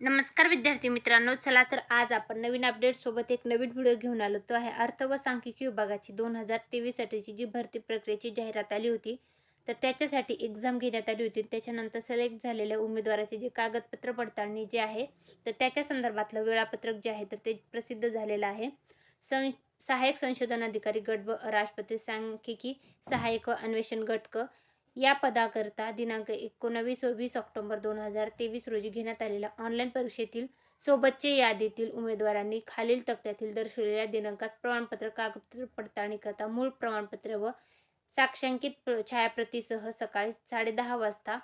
नमस्कार विद्यार्थी मित्रांनो चला तर आज आपण नवीन अपडेट सोबत एक नवीन व्हिडिओ घेऊन आलो. तो आहे अर्थ व सांख्यिकी विभागाची दोन हजार तेवीससाठीची जी भरती प्रक्रियेची जाहिरात आली होती. तर त्याच्यासाठी एक्झाम घेण्यात आली होती. त्याच्यानंतर सिलेक्ट झालेल्या उमेदवाराचे जे कागदपत्र पडताळणी जे आहे तर त्याच्या संदर्भातलं वेळापत्रक जे आहे तर ते प्रसिद्ध झालेलं आहे. सं सहाय्यक संशोधन अधिकारी गट व राष्ट्रपती सांख्यिकी सहाय्यक अन्वेषण गट क या पदाकरता दिनांक एकोणावीस व वीस ऑक्टोबर दोन हजार तेवीस रोजी घेण्यात आलेल्या ऑनलाईन परीक्षेतील सोबतचे यादीतील उमेदवारांनी खालील तक्त्यातील दर्शवलेल्या दिनांकास प्रमाणपत्र कागदपत्र पडताळणी करता मूळ प्रमाणपत्र व साक्षांकित छायाप्रतीसह सकाळी साडेदहा वाजता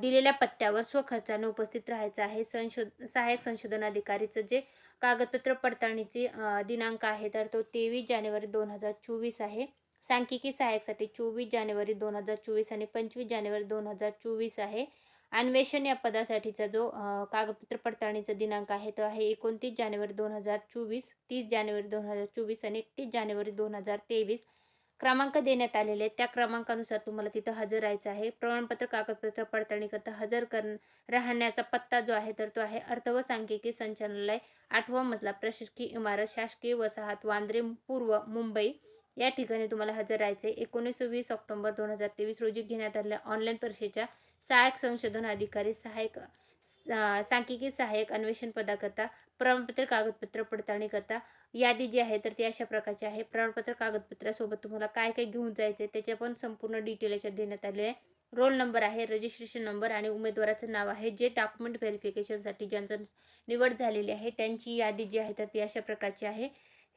दिलेल्या पत्त्यावर स्वखर्चाने उपस्थित राहायचं आहे. संशोध सहाय्यक संशोधन अधिकारीचं जे कागदपत्र पडताळणीचे दिनांक आहे तर तो तेवीस जानेवारी दोन हजार चोवीस आहे. सांख्यिकी सहाय्यकसाठी चोवीस जानेवारी दोन हजार चोवीस आणि पंचवीस जानेवारी दोन हजार चोवीस आहे. अन्वेषण या पदासाठीचा जो कागदपत्र पडताळणीचा दिनांक आहे तो आहे एकोणतीस जानेवारी दोन हजार चोवीस तीस जानेवारी दोन हजार चोवीस आणि एकतीस जानेवारी दोन हजार तेवीस. क्रमांक देण्यात आलेले आहेत. त्या क्रमांकानुसार तुम्हाला तिथं हजर राहायचं आहे. प्रमाणपत्र कागदपत्र पडताळणीकरता हजर कर राहण्याचा पत्ता जो आहे तर तो आहे अर्थ व सांख्यिकी संचालनालय आठवा मजला प्रशासकीय इमारत शासकीय वसाहत वांद्रे पूर्व मुंबई. या ठिकाणी तुम्हाला हजर राहायचे एकोणीस वीस ऑक्टोबर दोन हजार तेवीस रोजी घेण्यात आलेल्या ऑनलाईन परीक्षेच्या सहाय्यक संशोधन अधिकारी सहाय्यक सांख्यिकी सहाय्यक अन्वेषण पदाकरता प्रमाणपत्र कागदपत्र पडताळणी करता यादी जी आहे तर ती अशा प्रकारची आहे. प्रमाणपत्र कागदपत्रासोबत तुम्हाला काय काय घेऊन जायचं आहे त्याचे पण संपूर्ण डिटेल याच्यात देण्यात आले आहे. रोल नंबर आहे रजिस्ट्रेशन नंबर आणि उमेदवाराचं नाव आहे. जे डॉक्युमेंट व्हेरिफिकेशनसाठी ज्यांचं निवड झालेली आहे त्यांची यादी जी आहे तर ती अशा प्रकारची आहे.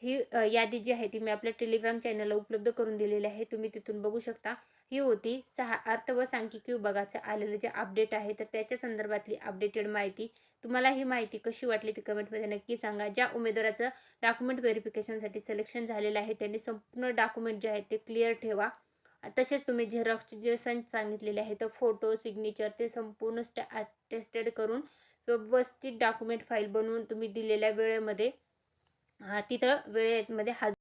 ही यादी जी आहे ती मी आपल्या टेलिग्राम चॅनलला उपलब्ध करून दिलेली आहे. तुम्ही तिथून बघू शकता. ही होती सहा अर्थ व सांख्यिकी विभागाचं आलेलं जे अपडेट आहे तर त्याच्या संदर्भातली अपडेटेड माहिती. तुम्हाला ही माहिती कशी वाटली ती कमेंटमध्ये नक्की सांगा. ज्या उमेदवाराचं डॉक्युमेंट व्हेरिफिकेशनसाठी सिलेक्शन झालेलं आहे त्यांनी संपूर्ण डॉक्युमेंट जे आहेत ते क्लिअर ठेवा. तसेच तुम्ही झेरॉक्सचे जे संच सांगितलेले आहे तर फोटो सिग्नेचर ते संपूर्ण स्टॅ अटेस्टेड करून व्यवस्थित डॉक्युमेंट फाईल बनवून तुम्ही दिलेल्या वेळेमध्ये हा तिथं वेळेमध्ये हजर